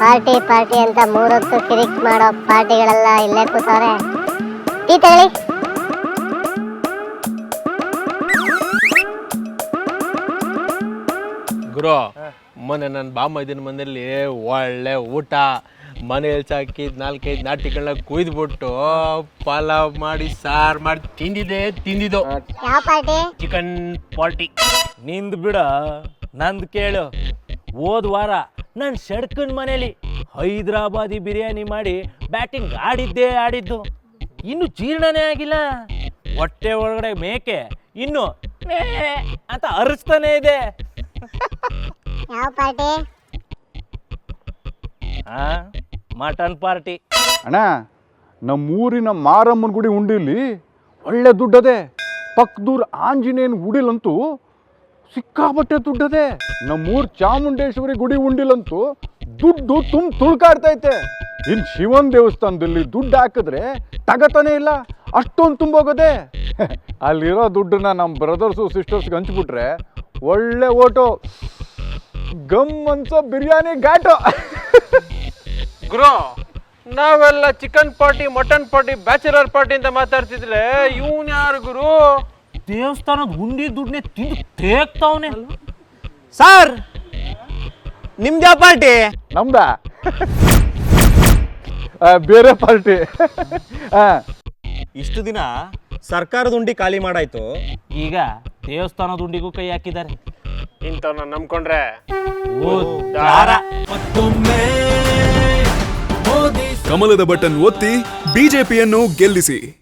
Party party ಅಂತ ಮೂರೊತ್ತು ಕಿರಿಕ್ ಮಾಡೋ ಪಾರ್ಟಿಗಳೆಲ್ಲ ಇಲ್ಲೇ ಕೂತವ್ರೆ. ಟೀ ತಗೊಳ್ಳಿ. ಗುರು ಮೊನ್ನೆ ನನ್ನ ಬಾಮ ಮನೆಯಲ್ಲಿ ಒಳ್ಳೆ ಊಟ. ಮನೆಯಲ್ಲಿ ಸಾಕಿದ್ ನಾಲ್ಕೈದು ನಾಟಿಗಳನ್ನ ಕುಯ್ದ್ಬಿಟ್ಟು ಪಲಾವ್ ಮಾಡಿ ಸಾರು ಮಾಡಿ ತಿಂದಿದೆ ತಿಂದಿದ್ದು. ಯಾವ ಪಾರ್ಟಿ? Chicken party. ನಿಂದು ಬಿಡ ನಂದು ಕೇಳು. ಹೋದ ವಾರ ನಾನು ಶಡ್ಕನ್ ಮನೇಲಿ ಹೈದ್ರಾಬಾದಿ ಬಿರಿಯಾನಿ ಮಾಡಿ ಬ್ಯಾಟಿಂಗ್ ಆಡಿದ್ದೇ ಆಡಿದ್ದು. ಇನ್ನು ಜೀರ್ಣನೇ ಆಗಿಲ್ಲ. ಹೊಟ್ಟೆ ಒಳಗಡೆ ಮೇಕೆ ಇನ್ನು ಮೇ ಅಂತ ಅರಸ್ತಾನೆ ಇದೆ. ಯಾವ ಪಾರ್ಟಿ? ಆ ಮಟನ್ ಪಾರ್ಟಿ. ಅಣ್ಣ ನಮ್ಮೂರಿನ ಮಾರಮ್ಮನ ಗುಡಿ ಉಂಡಿಲಿ ಒಳ್ಳೆ ದುಡ್ಡದೆ ಪಕ್ಕದೂರ್ ಆಂಜನೇಯನ ಗುಡಿಲಂತೂ ಸಿಕ್ಕಾಬಟ್ಟೆ ದುಡ್ಡದೆ. ನಮ್ಮೂರ್ ಚಾಮುಂಡೇಶ್ವರಿ ಗುಡಿ ಉಂಡಿಲಂತೂ ದುಡ್ಡು ತುಂಬ ತುಳ್ಕಾಡ್ತೈತೆ. ಇನ್ ಶಿವನ್ ದೇವಸ್ಥಾನದಲ್ಲಿ ದುಡ್ಡು ಹಾಕಿದ್ರೆ ತಗತಾನೆ ಇಲ್ಲ, ಅಷ್ಟೊಂದು ತುಂಬೋಗದೆ. ಅಲ್ಲಿರೋ ದುಡ್ಡನ್ನ ನಮ್ಮ ಬ್ರದರ್ಸು ಸಿಸ್ಟರ್ಸ್ಗೆ ಹಂಚ್ಬಿಟ್ರೆ ಒಳ್ಳೆ ಓಟೋ. ಗಮ್ ಅನ್ಸೋ ಬಿರಿಯಾನಿ ಘಾಟೋ. ಗುರು, ನಾವೆಲ್ಲ chicken party mutton party bachelor party ಅಂತ ಮಾತಾಡ್ತಿದ್ರೆ? ಇವನ್ ಯಾರು ಗುರು? ದೇವಸ್ಥಾನದ ಉಂಡಿ ದುಡ್ಡನ್ನೇ ತಿಂದು ತೇಗ್ತಾವನೆ. ಸರ್ ನಿಮ್ದ ಯಾವ ಪಾರ್ಟಿ? ನಮ್ದ? ಆ, ಬೇರೆ ಪಾರ್ಟಿ. ಇಷ್ಟು ದಿನ ಸರ್ಕಾರದ ಉಂಡಿ ಖಾಲಿ ಮಾಡಾಯ್ತು. ಈಗ ದೇವಸ್ಥಾನದ ಉಂಡಿಗೂ ಕೈ ಹಾಕಿದ್ದಾರೆ. ಇಂಥವ್ನ ನಂಬ್ಕೊಂಡ್ರೆ ಉದ್ಧಾರ. ಕಮಲದ ಬಟನ್ ಒತ್ತಿ ಬಿಜೆಪಿಯನ್ನು ಗೆಲ್ಲಿಸಿ.